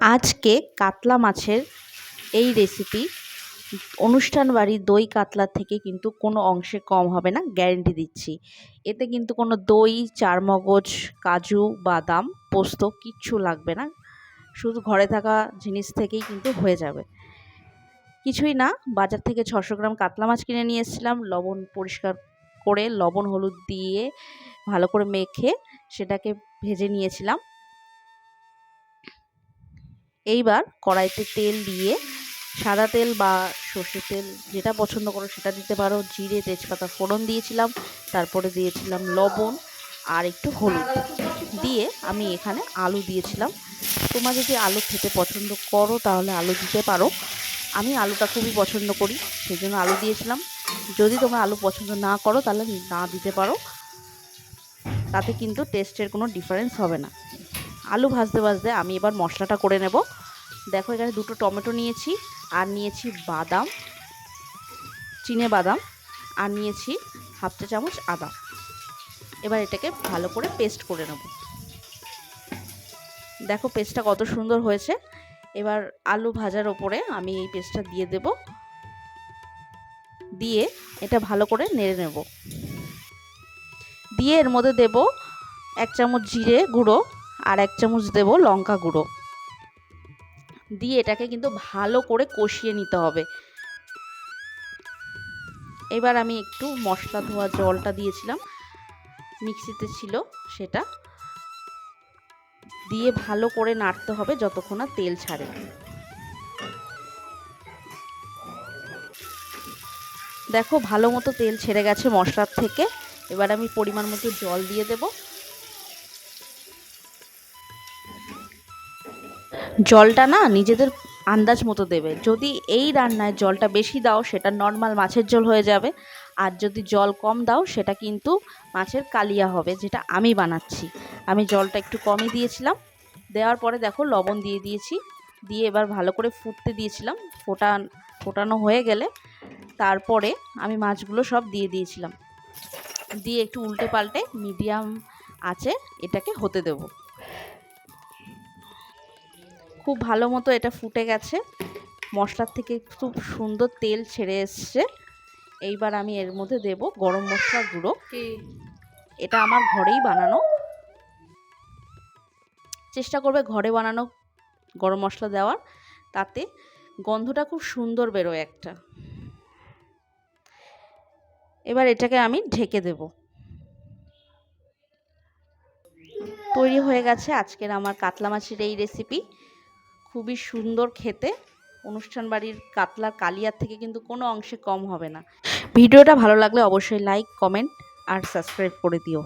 আজকে কাতলা মাছের এই রেসিপি অনুষ্ঠান বাড়ির দই কাতলার থেকে কিন্তু কোনো অংশে কম হবে না গ্যারেন্টি দিচ্ছি। এতে কিন্তু কোনো দই, চারমগজ, কাজু, বাদাম, পোস্ত কিচ্ছু লাগবে না। শুধু ঘরে থাকা জিনিস থেকেই কিন্তু হয়ে যাবে। কিছুই না, বাজার থেকে ছশো গ্রাম কাতলা মাছ কিনে নিয়ে এসেছিলাম। লবণ পরিষ্কার করে, লবণ, হলুদ দিয়ে ভালো করে মেখে সেটাকে ভেজে নিয়েছিলাম। এইবার কড়াইতে তেল দিয়ে সাদা তেল বা সর্ষের তেল যেটা পছন্দ করো সেটা দিতে পারো। জিরে, তেজপাতা ফোড়ন দিয়েছিলাম, তারপরে দিয়েছিলাম লবণ আর একটু হলুদ। দিয়ে আমি এখানে আলু দিয়েছিলাম। তোমরা যদি আলু খেতে পছন্দ করো তাহলে আলু দিতে পারো। আমি আলুটা খুবই পছন্দ করি সেই জন্য আলু দিয়েছিলাম। যদি তোমরা আলু পছন্দ না করো তাহলে না দিতে পারো। তাতে কিন্তু টেস্টের কোনো ডিফারেন্স হবে না। আলু ভাজতে ভাজতে আমি এবার মশলাটা করে নেব। দেখো এখানে দুটো টমেটো নিয়েছি, আর নিয়েছি বাদাম, চিনে বাদাম, আর নিয়েছি হাফ চা চামচ আদা। এবার এটাকে ভালো করে পেস্ট করে নেব। দেখো পেস্টটা কত সুন্দর হয়েছে। এবার আলু ভাজার ওপরে আমি এই পেস্টটা দিয়ে দেব। দিয়ে এটা ভালো করে নেড়ে নেব। দিয়ে এর মধ্যে দেব এক চামচ জিরে গুঁড়ো আর এক চামচ দেব লঙ্কা গুঁড়ো। দিয়ে এটাকে কিন্তু ভালো করে কষিয়ে নিতে হবে। এবার আমি একটু মশলা ধোয়া জলটা দিয়েছিলাম। মিক্সিতে ছিল সেটা। দিয়ে ভালো করে নাড়তে হবে যতক্ষণ না তেল ছাড়ে। দেখো ভালো মতো তেল ছেড়ে গেছে মশলার থেকে। এবার আমি পরিমাণ মতো জল দিয়ে দেব। জলটা না নিজেদের আন্দাজ মতো দেবে। যদি এই রান্নায় জলটা বেশি দাও, সেটা নর্মাল মাছের ঝোল হয়ে যাবে। আর যদি জল কম দাও, সেটা কিন্তু মাছের কালিয়া হবে, যেটা আমি বানাচ্ছি। আমি জলটা একটু কমই দিয়েছিলাম। দেওয়ার পরে দেখো লবণ দিয়ে দিয়েছি। দিয়ে এবার ভালো করে ফুটতে দিয়েছিলাম। ফোটা, ফোটানো হয়ে গেলে তারপরে আমি মাছগুলো সব দিয়ে দিয়েছিলাম। দিয়ে একটু উল্টে পাল্টে মিডিয়াম আছে, এটাকে হতে দেব। খুব ভালো মতো এটা ফুটে গেছে। মশলার থেকে খুব সুন্দর তেল ছেড়ে এসছে। এইবার আমি এর মধ্যে দেব গরম মশলা গুঁড়ো। এটা আমার ঘরেই বানানো। চেষ্টা করবে ঘরে বানানো গরম মশলা দেওয়ার। তাতে গন্ধটা খুব সুন্দর বেরোয় একটা। এবার এটাকে আমি ঢেকে দেব। তৈরি হয়ে গেছে আজকের আমার কাতলা মাছের এই রেসিপি খুবই সুন্দর খেতে। অনুষ্ঠান বাড়ির কাতলার কালিয়ার থেকে কিন্তু কোনো অংশে কম হবে না। ভিডিওটা ভালো লাগলে অবশ্যই লাইক কমেন্ট আর সাবস্ক্রাইব করে দিও।